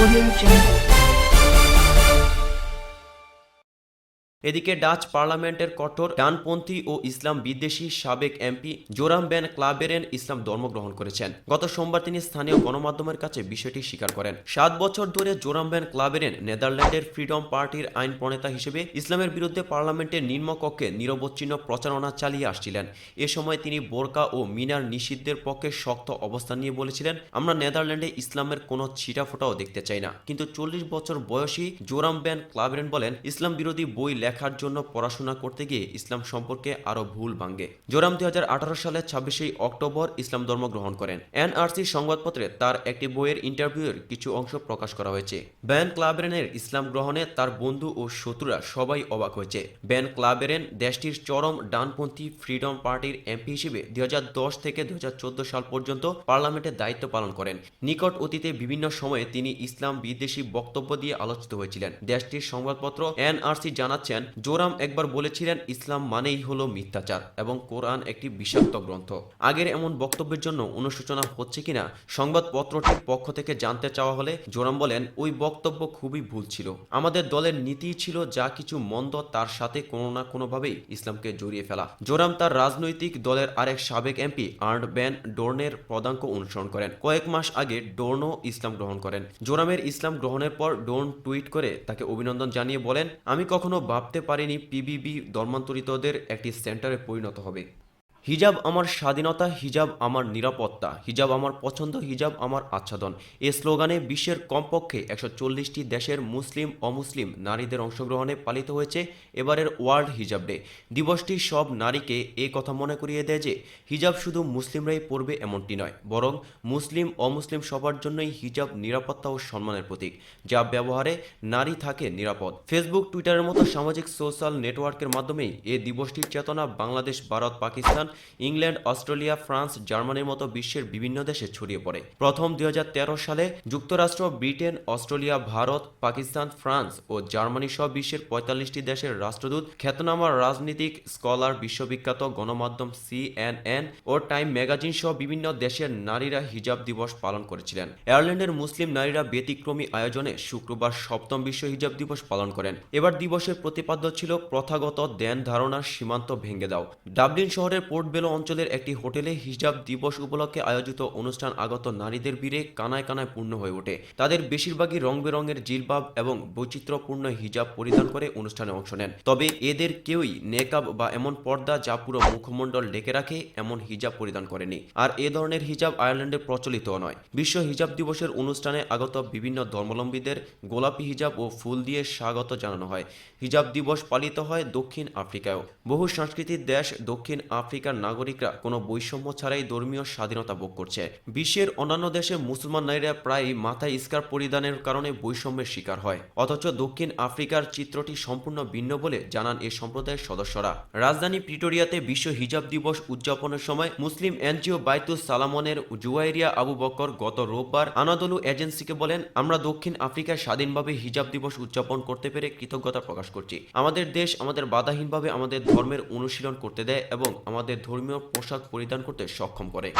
Audio Jungle. এদিকে Dutch পার্লামেন্টের কঠোর ডানপন্থী ও ইসলাম বিদ্বেষী সাবেক এমপি জোরাম বেন ক্লাবেরেন ইসলাম ধর্ম গ্রহণ করেছেন। গত সোমবার তিনি স্থানীয় গণমাধ্যমের কাছে বিষয়টি স্বীকার করেন। সাত বছর ধরে জোরাম বেন ক্লাবেরেন নেদারল্যান্ডের ফ্রিডম পার্টির আইন প্রণেতা হিসেবে ইসলামের বিরুদ্ধে পার্লামেন্টের নিম্নকক্ষে নিরবচ্ছিন্ন প্রচারণা চালিয়ে আসছিলেন। এ সময় তিনি বোরকা ও মিনার নিষিদ্ধের পক্ষে শক্ত অবস্থান নিয়ে বলেছিলেন, আমরা নেদারল্যান্ডে ইসলামের কোনো ছিটাফোটাও দেখতে চাই না। কিন্তু চল্লিশ বছর বয়সী জোরাম বেন ক্লাবেরেন বলেন, ইসলাম বিরোধী বই লেখার জন্য পড়াশোনা করতে গিয়ে ইসলাম সম্পর্কে আরও ভুল ভাঙ্গে জোরাম দুই সালের ছাব্বিশে অক্টোবর ইসলাম ধর্ম গ্রহণ করেন। এনআরসি সংবাদপত্রে তার একটি বইয়ের ইন্টারভিউয়ের কিছু অংশ প্রকাশ করা হয়েছে। ব্যান ক্লাবেরেনের ইসলাম গ্রহণে তার বন্ধু ও শত্রুরা সবাই অবাক হয়েছে। ব্যান ক্লাবেরেন দেশটির চরম ডানপন্থী ফ্রিডম পার্টির এমপি হিসেবে দুই হাজার দশ থেকে দুই হাজার চোদ্দ সাল পর্যন্ত পার্লামেন্টে দায়িত্ব পালন করেন। নিকট অতীতে বিভিন্ন সময়ে তিনি ইসলাম বিদ্বেষী বক্তব্য দিয়ে আলোচিত হয়েছিলেন। দেশটির সংবাদপত্র এনআরসি জানাচ্ছেন জোরাম একবার বলেছিলেন, ইসলাম মানেই হলো মিথ্যাচার এবং কোরআন একটি বিষাক্ত গ্রন্থ। আগের এমন বক্তব্যের জন্য অনুশোচনা হচ্ছে কিনা, সংবাদপত্রটির পক্ষ থেকে জানতে চাওয়া হলে জোরাম বলেন, ওই বক্তব্য খুবই ভুল ছিল। আমাদের দলের নীতি ছিল যা কিছু মন্দ, তার সাথে কোনো না কোনোভাবেই ইসলামকে জড়িয়ে ফেলা। জোরাম তার রাজনৈতিক দলের আরেক সাবেক এমপি আর্ন ব্যান ডোর্নের পদাঙ্ক অনুসরণ করেন। কয়েক মাস আগে ডোর্নও ইসলাম গ্রহণ করেন। জোরামের ইসলাম গ্রহণের পর ডোর্ন টুইট করে তাকে অভিনন্দন জানিয়ে বলেন, আমি কখনো ভাবতে পারেনি পিবিবি ধর্মান্তরিতদের একটি সেন্টারে পরিণত হবে। হিজাব আমার স্বাধীনতা, হিজাব আমার নিরাপত্তা, হিজাব আমার পছন্দ, হিজাব আমার আচ্ছাদন। এ স্লোগানে বিশ্বের কমপক্ষে একশো চল্লিশটি দেশের মুসলিম, অমুসলিম নারীদের অংশগ্রহণে পালিত হয়েছে এবারের ওয়ার্ল্ড হিজাব ডে। দিবসটি সব নারীকে এ কথা মনে করিয়ে দেয় যে, হিজাব শুধু মুসলিমরাই পড়বে এমনটি নয়, বরং মুসলিম, অমুসলিম সবার জন্যই হিজাব নিরাপত্তা ও সম্মানের প্রতীক, যা ব্যবহারে নারী থাকে নিরাপদ। ফেসবুক, টুইটারের মতো সামাজিক সোশ্যাল নেটওয়ার্কের মাধ্যমেই এ দিবসটির চেতনা Bangladesh, Bharat, Pakistan England, Australia, France, জার্মানির মতো বিশ্বের বিভিন্ন দেশে ছড়িয়ে পড়ে। প্রথম দুই সালে যুক্তরাষ্ট্র, Britain, Australia, Bharat, Pakistan, France ও জার্মানি সহ বিশ্বের পঁয়তাল্লিশটি দেশের রাষ্ট্রদূত, খ্যাতনামা রাজনীতিক, স্কলার, বিশ্ববিখ্যাত গণমাধ্যম সিএনএন ও টাইম ম্যাগাজিন সহ বিভিন্ন দেশের নারীরা হিজাব দিবস পালন করেছিলেন। আয়ারল্যান্ডের মুসলিম নারীরা ব্যতিক্রমী আয়োজনে শুক্রবার সপ্তম বিশ্ব হিজাব দিবস পালন করেন। এবার দিবসের প্রতিপাদ্য ছিল প্রথাগত ধ্যান ধারণার সীমান্ত ভেঙে দাও। ডাবলিন শহরের পোর্ট বেলো অঞ্চলের একটি হোটেলে হিজাব দিবস উপলক্ষে আয়োজিত অনুষ্ঠান আগত নারীদের ভিড়ে কানায় কানায় পূর্ণ হয়ে ওঠে। তাদের বেশিরভাগই রং বেরঙের জিলবাব এবং বৈচিত্র্যপূর্ণ হিজাব পরিধান করে অনুষ্ঠানে অংশ নেন। তবে এদের কেউই নেকাব বা এমন পর্দা যা পুরো মুখমণ্ডল ঢেকে রাখে এমন হিজাব পরিধান করেনি। আর এ ধরনের হিজাব আয়ারল্যান্ডে প্রচলিত নয়। বিশ্ব হিজাব দিবসের অনুষ্ঠানে আগত বিভিন্ন ধর্মাবলম্বীদের গোলাপি হিজাব ও ফুল দিয়ে স্বাগত জানানো হয়। হিজাব দিবস পালিত হয় দক্ষিণ আফ্রিকায়ও। বহু সংস্কৃতির দেশ দক্ষিণ আফ্রিকার নাগরিকরা কোনো বৈষম্য ছাড়াই ধর্মীয় স্বাধীনতা ভোগ করছে। বিশ্বের অন্যান্য দেশে মুসলমান নারীরা প্রায় মাথায় স্কার পরিধানের কারণে বৈষম্যের শিকার হয়। অথচ দক্ষিণ আফ্রিকার চিত্রটি সম্পূর্ণ ভিন্ন বলে জানান এই সম্প্রদায়ের সদস্যরা। রাজধানী প্রিটোরিয়াতে বিশ্ব হিজাব দিবস উদযাপনের সময় মুসলিম এনজিও বাইতুস সালামনের জুয়াইরিয়া আবু বকর গত রোববার আনাদলু এজেন্সিকে বলেন, আমরা দক্ষিণ আফ্রিকায় স্বাধীনভাবে হিজাব দিবস উদযাপন করতে পেরে কৃতজ্ঞতা প্রকাশ করছি। আমাদের দেশ আমাদের বাধাহীনভাবে আমাদের ধর্মের অনুশীলন করতে দেয় এবং আমাদের ধর্মীয় পোশাক পরিধান করতে সক্ষম করে।